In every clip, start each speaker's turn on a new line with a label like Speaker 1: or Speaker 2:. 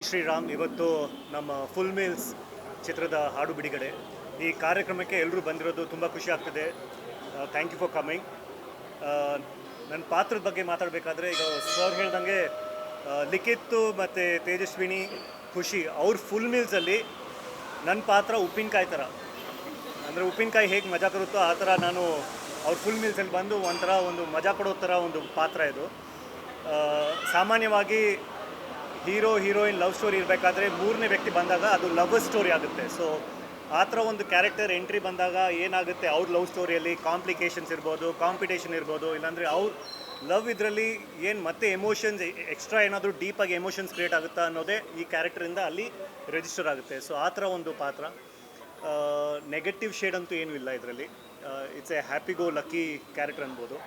Speaker 1: ಶ್ರೀರಾಮ್ ಇವತ್ತು ನಮ್ಮ full meals ಚಿತ್ರದ ಹಾಡು ಬಿಡುಗಡೆ. ಈ ಕಾರ್ಯಕ್ರಮಕ್ಕೆ ಎಲ್ಲರೂ ಬಂದಿರೋದು ತುಂಬ ಖುಷಿ ಆಗ್ತದೆ. ಥ್ಯಾಂಕ್ ಯು ಫಾರ್ ಕಮಿಂಗ್ ನನ್ನ ಪಾತ್ರದ ಬಗ್ಗೆ ಮಾತಾಡಬೇಕಾದ್ರೆ ಈಗ ಸರ್ ಹೇಳ್ದಂಗೆ ಆ, ಲಿಖಿತ್ ಮತ್ತು ತೇಜಸ್ವಿನಿ ಖುಷಿ ಅವ್ರ ಫುಲ್ ಮೀಲ್ಸಲ್ಲಿ ನನ್ನ ಪಾತ್ರ ಉಪ್ಪಿನಕಾಯಿ ಥರ ಅಂದರೆ ಉಪ್ಪಿನಕಾಯಿ ಹೇಗೆ ಮಜಾ ಕೊಡುತ್ತೋ ಆ ಥರ ನಾನು ಅವ್ರ ಫುಲ್ ಮೀಲ್ಸಲ್ಲಿ ಬಂದು ಒಂಥರ ಒಂದು ಮಜಾ ಕೊಡೋ ಥರ ಒಂದು ಪಾತ್ರ ಇದು. ಆ, ಸಾಮಾನ್ಯವಾಗಿ ಹೀರೋ, ಹೀರೋಯಿನ್ ಲವ್ ಸ್ಟೋರಿ ಇರಬೇಕಾದ್ರೆ ಮೂರನೇ ವ್ಯಕ್ತಿ ಬಂದಾಗ ಅದು ಲವ್ ಸ್ಟೋರಿ ಆಗುತ್ತೆ. ಸೊ ಆ ಥರ ಒಂದು ಕ್ಯಾರೆಕ್ಟರ್ ಎಂಟ್ರಿ ಬಂದಾಗ ಏನಾಗುತ್ತೆ? ಅವ್ರ ಲವ್ ಸ್ಟೋರಿಯಲ್ಲಿ ಕಾಂಪ್ಲಿಕೇಶನ್ಸ್ ಇರ್ಬೋದು ಕಾಂಪಿಟೇಷನ್ ಇರ್ಬೋದು, ಇಲ್ಲಾಂದರೆ ಅವ್ರ ಲವ್ ಇದರಲ್ಲಿ ಏನು ಮತ್ತೆ ಎಮೋಷನ್ಸ್ ಎಕ್ಸ್ಟ್ರಾ ಏನಾದರೂ ಡೀಪಾಗಿ ಎಮೋಷನ್ಸ್ ಕ್ರಿಯೇಟ್ ಆಗುತ್ತಾ ಅನ್ನೋದೇ ಈ ಕ್ಯಾರೆಕ್ಟರಿಂದ ಅಲ್ಲಿ ರಿಜಿಸ್ಟರ್ ಆಗುತ್ತೆ. ಸೊ ಆ ಥರ ಒಂದು ಪಾತ್ರ. ನೆಗೆಟಿವ್ ಶೇಡ್ ಅಂತೂ ಏನೂ ಇಲ್ಲ ಇದರಲ್ಲಿ. It's a happy go lucky character ಅನ್ಬೋದು.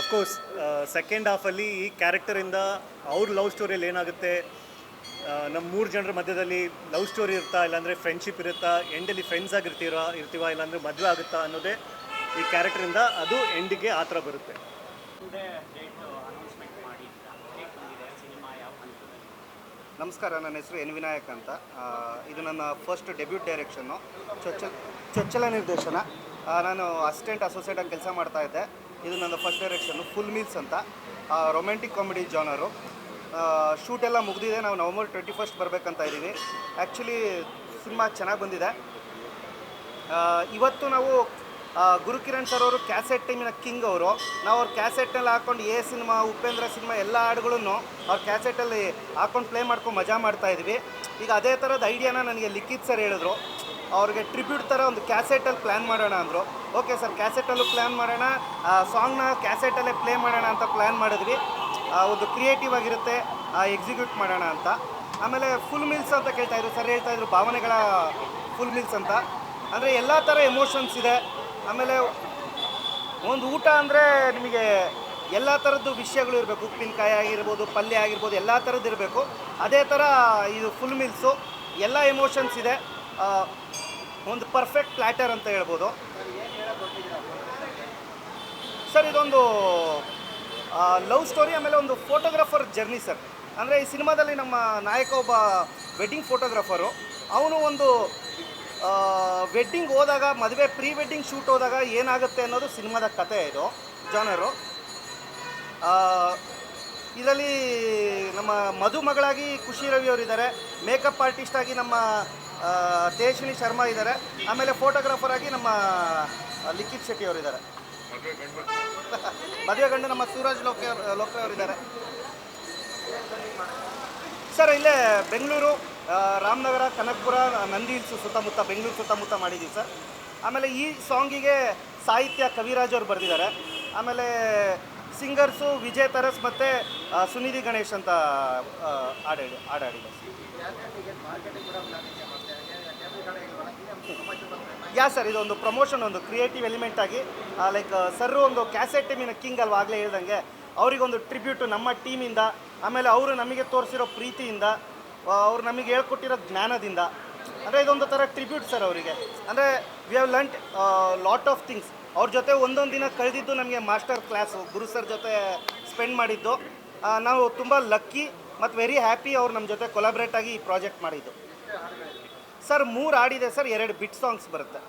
Speaker 1: ಅಫ್ಕೋರ್ಸ್ ಸೆಕೆಂಡ್ ಹಾಫಲ್ಲಿ ಈ ಕ್ಯಾರೆಕ್ಟರಿಂದ ಅವ್ರ ಲವ್ ಸ್ಟೋರಿಯಲ್ಲಿ ಏನಾಗುತ್ತೆ? ನಮ್ಮ ಮೂರು ಜನರ ಮಧ್ಯದಲ್ಲಿ ಲವ್ ಸ್ಟೋರಿ ಇರುತ್ತಾ ಇಲ್ಲಾಂದರೆ ಫ್ರೆಂಡ್ಶಿಪ್ ಇರುತ್ತಾ? ಎಂಡಲ್ಲಿ ಫ್ರೆಂಡ್ಸ್ ಆಗಿರ್ತೀರಾ ಇರ್ತೀವ ಇಲ್ಲಾಂದರೆ ಮದುವೆ ಆಗುತ್ತಾ ಅನ್ನೋದೇ ಈ ಕ್ಯಾರೆಕ್ಟರಿಂದ ಅದು ಎಂಡಿಗೆ ಆ ಥರ ಬರುತ್ತೆ.
Speaker 2: ನಮಸ್ಕಾರ, ನನ್ನ ಹೆಸರು ಎನ್ ವಿನಾಯಕ್ ಅಂತ. ಇದು ನನ್ನ ಫಸ್ಟ್ ಡೆಬ್ಯೂಟ್ ಡೈರೆಕ್ಷನ್ನು ಚೊಚ್ಚಲ ಚೊಚ್ಚಲ ನಿರ್ದೇಶನ. ನಾನು ಅಸಿಸ್ಟೆಂಟ್ ಅಸೋಸಿಯೇಟಾಗಿ ಕೆಲಸ ಮಾಡ್ತಾ ಇದ್ದೆ. ಇದು ನನ್ನ ಫಸ್ಟ್ ಡೈರೆಕ್ಷನ್ನು ಫುಲ್ ಮೀಲ್ಸ್ ಅಂತ. ರೊಮ್ಯಾಂಟಿಕ್ ಕಾಮಿಡಿ ಜಾನರು ಶೂಟ್ ಎಲ್ಲ ಮುಗಿದಿದೆ. ನಾವು ನವಂಬರ್ ಟ್ವೆಂಟಿ ಫಸ್ಟ್ ಬರಬೇಕಂತ ಇದ್ದೀವಿ ಆ್ಯಕ್ಚುಲಿ ಸಿನಿಮಾ ಚೆನ್ನಾಗಿ ಬಂದಿದೆ. ಇವತ್ತು ನಾವು ಗುರುಕಿರಣ್ ಸರ್ ಅವರು ಕ್ಯಾಸೆಟ್ ಟೈಮಿನ ಕಿಂಗ್ ಅವರು. ನಾವು ಅವ್ರ ಕ್ಯಾಸೆಟ್ನಲ್ಲಿ ಹಾಕೊಂಡು ಎ ಸಿನಿಮಾ, ಉಪೇಂದ್ರ ಸಿನಿಮಾ ಎಲ್ಲ ಹಾಡುಗಳನ್ನು ಅವ್ರ ಕ್ಯಾಸೆಟಲ್ಲಿ ಹಾಕೊಂಡು ಪ್ಲೇ ಮಾಡ್ಕೊಂಡು ಮಜಾ ಮಾಡ್ತಾ ಇದ್ವಿ. ಈಗ ಅದೇ ಥರದ ಐಡಿಯಾನ ನನಗೆ ಲಿಖಿತ್ ಸರ್ ಹೇಳಿದ್ರು. ಅವ್ರಿಗೆ ಟ್ರಿಬ್ಯೂಟ್ ಥರ ಒಂದು ಕ್ಯಾಸೆಟಲ್ಲಿ ಪ್ಲ್ಯಾನ್ ಮಾಡೋಣ ಅಂದರು. ಓಕೆ ಸರ್ ಕ್ಯಾಸೆಟಲ್ಲೂ ಪ್ಲ್ಯಾನ್ ಮಾಡೋಣ. ಆ ಸಾಂಗ್ನ ಕ್ಯಾಸೆಟಲ್ಲೇ ಪ್ಲೇ ಮಾಡೋಣ ಅಂತ ಪ್ಲ್ಯಾನ್ ಮಾಡಿದ್ವಿ. ಒಂದು ಕ್ರಿಯೇಟಿವ್ ಆಗಿರುತ್ತೆ ಎಕ್ಸಿಕ್ಯೂಟ್ ಮಾಡೋಣ ಅಂತ. ಆಮೇಲೆ ಫುಲ್ ಮಿಲ್ಸ್ ಅಂತ ಕೇಳ್ತಾಯಿದ್ರು ಸರ್ ಹೇಳ್ತಾಯಿದ್ರು ಭಾವನೆಗಳ ಫುಲ್ ಮಿಲ್ಸ್ ಅಂತ. ಅಂದರೆ ಎಲ್ಲ ಥರ ಎಮೋಷನ್ಸ್ ಇದೆ. ಆಮೇಲೆ ಒಂದು ಊಟ ಅಂದರೆ ನಿಮಗೆ ಎಲ್ಲ ಥರದ್ದು ವಿಷಯಗಳು ಇರಬೇಕು. ಉಪ್ಪಿನಕಾಯಿ ಆಗಿರ್ಬೋದು, ಪಲ್ಯ ಆಗಿರ್ಬೋದು, ಎಲ್ಲ ಥರದ್ದು ಇರಬೇಕು. ಅದೇ ಥರ ಇದು ಫುಲ್ ಮಿಲ್ಸು ಎಲ್ಲ ಎಮೋಷನ್ಸ್ ಇದೆ. ಒಂದು ಪರ್ಫೆಕ್ಟ್ ಪ್ಲ್ಯಾಟರ್ ಅಂತ ಹೇಳ್ಬೋದು. ಸರ್, ಇದೊಂದು ಲವ್ ಸ್ಟೋರಿ ಆಮೇಲೆ ಒಂದು ಫೋಟೋಗ್ರಾಫರ್ ಜರ್ನಿ ಸರ್. ಅಂದರೆ ಈ ಸಿನಿಮಾದಲ್ಲಿ ನಮ್ಮ ನಾಯಕ ಒಬ್ಬ ವೆಡ್ಡಿಂಗ್ ಫೋಟೋಗ್ರಾಫರು ಅವನು ಒಂದು ವೆಡ್ಡಿಂಗ್ ಹೋದಾಗ, ಮದುವೆ ಪ್ರೀ ವೆಡ್ಡಿಂಗ್ ಶೂಟ್ ಹೋದಾಗ ಏನಾಗುತ್ತೆ ಅನ್ನೋದು ಸಿನಿಮಾದ ಕತೆ ಇದು, ಜಾನರು. ಇದರಲ್ಲಿ ನಮ್ಮ ಮದುಮಗಳಾಗಿ ಖುಷಿ ರವಿ ಅವರಿದ್ದಾರೆ ಮೇಕಪ್ ಆರ್ಟಿಸ್ಟ್ ಆಗಿ ನಮ್ಮ ತೇಜಿನಿ ಶರ್ಮಾ ಇದ್ದಾರೆ ಆಮೇಲೆ ಫೋಟೋಗ್ರಾಫರ್ ಆಗಿ ನಮ್ಮ ಲಿಖಿತ್ ಶೆಟ್ಟಿ ಅವರು ಇದ್ದಾರೆ ಮದುವೆ ಗಂಡು ನಮ್ಮ ಸೂರಜ್ ಲೋಕೆ ಲೋಕೆ ಅವರಿದ್ದಾರೆ ಸರ್, ಇಲ್ಲೇ ಬೆಂಗಳೂರು ರಾಮನಗರ, ಕನಕಪುರ, ನಂದಿ ಹಿಲ್ಸು ಸುತ್ತಮುತ್ತ, ಬೆಂಗಳೂರು ಸುತ್ತಮುತ್ತ ಮಾಡಿದ್ದೀವಿ ಸರ್. ಆಮೇಲೆ ಈ ಸಾಂಗಿಗೆ ಸಾಹಿತ್ಯ ಕವಿರಾಜ್ ಅವರು ಬರೆದಿದ್ದಾರೆ. ಆಮೇಲೆ ಸಿಂಗರ್ಸು ವಿಜಯ್ ತರಸ್ ಮತ್ತು ಸುನಿಧಿ ಗಣೇಶ್ ಅಂತ ಹಾಡಾಡಿ ಹಾಡಾಡಿದ್ದಾರೆ ಯಾ ಸರ್, ಇದೊಂದು ಪ್ರಮೋಷನ್ ಒಂದು ಕ್ರಿಯೇಟಿವ್ ಎಲಿಮೆಂಟ್ ಆಗಿ ಲೈಕ್ ಸರ್ ಒಂದು ಕ್ಯಾಸೆಟ್ ಟೀಮಿನ ಕಿಂಗ್ ಅಲ್ವಾ ಆಗಲೇ ಹೇಳ್ದಂಗೆ ಅವರಿಗೊಂದು ಟ್ರಿಬ್ಯೂಟು ನಮ್ಮ ಟೀಮಿಂದ ಆಮೇಲೆ ಅವರು ನಮಗೆ ತೋರಿಸಿರೋ ಪ್ರೀತಿಯಿಂದ ಅವ್ರು ನಮಗೆ ಹೇಳ್ಕೊಟ್ಟಿರೋ ಜ್ಞಾನದಿಂದ. ಅಂದರೆ ಇದೊಂದು ಥರ ಟ್ರಿಬ್ಯೂಟ್ ಸರ್ ಅವರಿಗೆ. ಅಂದರೆ we have learnt lot of things ಅವ್ರ ಜೊತೆ ಒಂದೊಂದು ದಿನ ಕಳೆದಿದ್ದು ನಮಗೆ ಮಾಸ್ಟರ್ ಕ್ಲಾಸು ಗುರು ಸರ್ ಜೊತೆ ಸ್ಪೆಂಡ್ ಮಾಡಿದ್ದು. ನಾವು ತುಂಬ ಲಕ್ಕಿ ಮತ್ತು ವೆರಿ ಹ್ಯಾಪಿ ಅವ್ರು ನಮ್ಮ ಜೊತೆ ಕೊಲಾಬ್ರೇಟ್ ಆಗಿ ಈ ಪ್ರಾಜೆಕ್ಟ್ ಮಾಡಿದ್ದು. ಸರ್ ಮೂರು ಆಡಿದೆ ಸರ್ ಎರಡು ಬಿಟ್ ಸಾಂಗ್ಸ್ ಬರುತ್ತೆ.